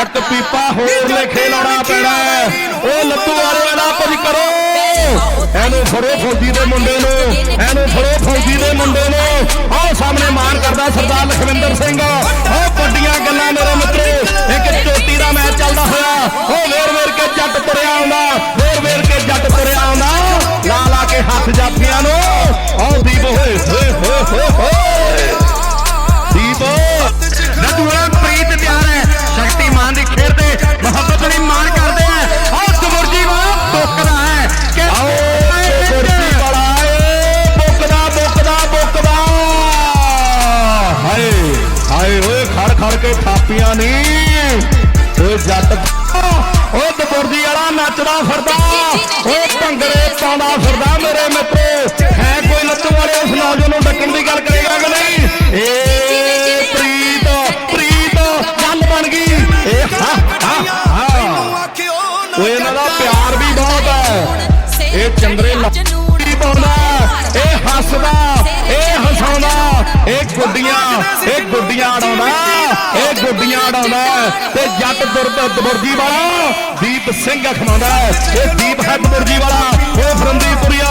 ਇੱਕ ਪੀਪਾ ਹੋਰ ਲੈ ਖੇਲਾਉਣਾ ਪੈਣਾ। ਉਹ ਲੱਤੂ ਵਾਲੇ ਦਾ ਕੁਝ ਕਰੋ। ਇਹਨੂੰ ਫੜੋ ਫੌਜੀ ਦੇ ਮੁੰਡੇ ਨੂੰ। ਇਹਨੂੰ ਫੜੋ ਫੌਜੀ ਦੇ ਮੁੰਡੇ ਨੂੰ। ਆਹ ਸਾਹਮਣੇ ਮਾਨ ਕਰਦਾ ਸਰਦਾਰ ਲਖਵਿੰਦਰ ਸਿੰਘ। ਉਹ ਵੱਡੀਆਂ ਗੱਲਾਂ ਮੇਰੇ ਮਿੱਤਰੋ। ਇੱਕ ਚੋਟੀ ਦਾ ਮੈਚ ਚੱਲਦਾ ਹੋਇਆ। ਉਹ ਵੇਰ ਵੇਰ ਕੇ ਜੱਟ ਤੁਰਿਆ ਆਉਂਦਾ। ਵੇਰ ਵੇਰ ਕੇ ਜੱਟ ਤੁਰਿਆ ਆਉਂਦਾ। ਲਾ ਲਾ ਕੇ ਹੱਥ ਜਾਫੀਆਂ ਨੂੰ। ਆਹ ਦੀਪ ਹੋਏ ਖੜ ਕੇ ਓਏ ਜੱਟ ਓ ਦਬੁਰਜੀ ਵਾਲਾ ਨੱਚਦਾ ਫਿਰਦਾ। ਓ ਭੰਗੜੇ ਪਾਉਂਦਾ ਫਿਰਦਾ ਮੇਰੇ ਮਿੱਤਰੋ। ਹੈ ਕੋਈ ਲੱਤੂ ਵਾਲੇ ਉਸ ਨੌਜਵਾਨ ਨੂੰ ਡੱਕਣ ਦੀ ਗੱਲ ਕਰੇਗਾ ਕਿ ਨਹੀਂ? ਏ ਪ੍ਰੀਤ ਪ੍ਰੀਤ, ਗੱਲ ਬਣ ਗਈ। ਏ ਹਾ ਹਾ ਹਾ। ਓਏ ਇਹਨਾਂ ਦਾ ਪਿਆਰ ਵੀ ਬਹੁਤ ਹੈ। ਇਹ ਚੰਦਰੇ ਲੱਤੀ ਪਾਉਂਦਾ। ਇਹ ਹੱਸਦਾ ਇਹ ਹਸਾਉਂਦਾ। ਇਹ ਗੁੱਡੀਆਂ ਇਹ ਗੁੱਡੀਆਂ ਆਉਂਦਾ ਗੋਡੀਆਂ ਉਡਾਉਂਦਾ ਤੇ ਜੱਟ ਦੁਰਦ ਦੁਰਜੀ ਵਾਲਾ ਦੀਪ ਸਿੰਘ ਖਮਾਉਂਦਾ ਇਹ ਦੀਪ ਹੈ ਦੁਰਜੀ ਵਾਲਾ ਉਹ ਫਰੰਦੀਪੁਰੀਆ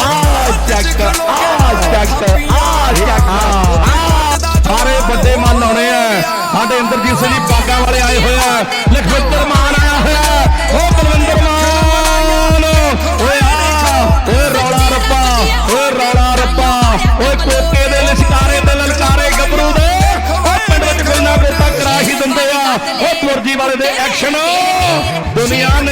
ਆ ਚੱਕ ਆ ਚੱਕ ਆ ਚੱਕ ਸਾਰੇ ਵੱਡੇ ਮਨ ਆਉਣੇ ਆ। ਸਾਡੇ ਇੰਦਰਜੀਤ ਸਿੰਘ ਜੀ ਬਾਗਾ ਵਾਲੇ ਆਏ ਹੋਏ ਆ। ਲਖਵਿੰਦਰ दी बारे दे एक्शन दुनिया ने